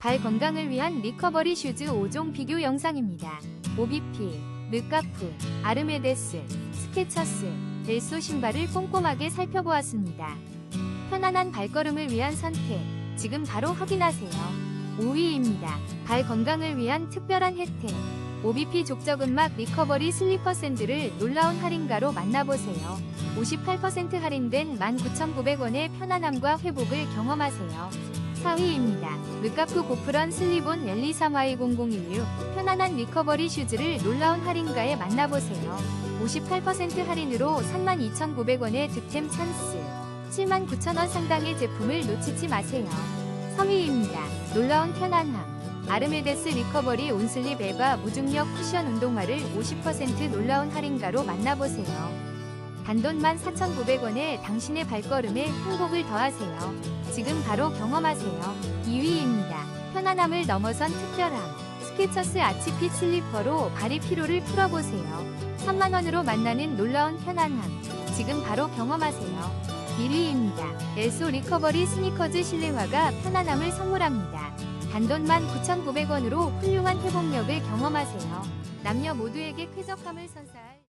발 건강을 위한 리커버리 슈즈 5종 비교 영상입니다. 오비피, 르카프, 아르메데스, 스케처스, 벨소 신발을 꼼꼼하게 살펴보았습니다. 편안한 발걸음을 위한 선택, 지금 바로 확인하세요. 5위입니다. 발 건강을 위한 특별한 혜택. OBP 족저근막 리커버리 슬리퍼 샌들을 놀라운 할인가로 만나보세요. 58% 할인된 19,900원의 편안함과 회복을 경험하세요. 4위입니다. 르카프 고프런 슬리본 랠리 3Y0016 편안한 리커버리 슈즈를 놀라운 할인가에 만나보세요. 58% 할인으로 32,900원의 득템 찬스 79,000원 상당의 제품을 놓치지 마세요. 3위입니다. 놀라운 편안함 아르메데스 리커버리 온슬립 에바 무중력 쿠션 운동화를 50% 놀라운 할인가로 만나보세요. 단돈 14,900원에 당신의 발걸음에 행복을 더하세요. 지금 바로 경험하세요. 2위입니다. 편안함을 넘어선 특별함. 스케처스 아치핏 슬리퍼로 발의 피로를 풀어보세요. 3만원으로 만나는 놀라운 편안함. 지금 바로 경험하세요. 1위입니다. 엘소 리커버리 스니커즈 실내화가 편안함을 선물합니다. 단돈 19,900원으로 훌륭한 회복력을 경험하세요. 남녀 모두에게 쾌적함을 선사할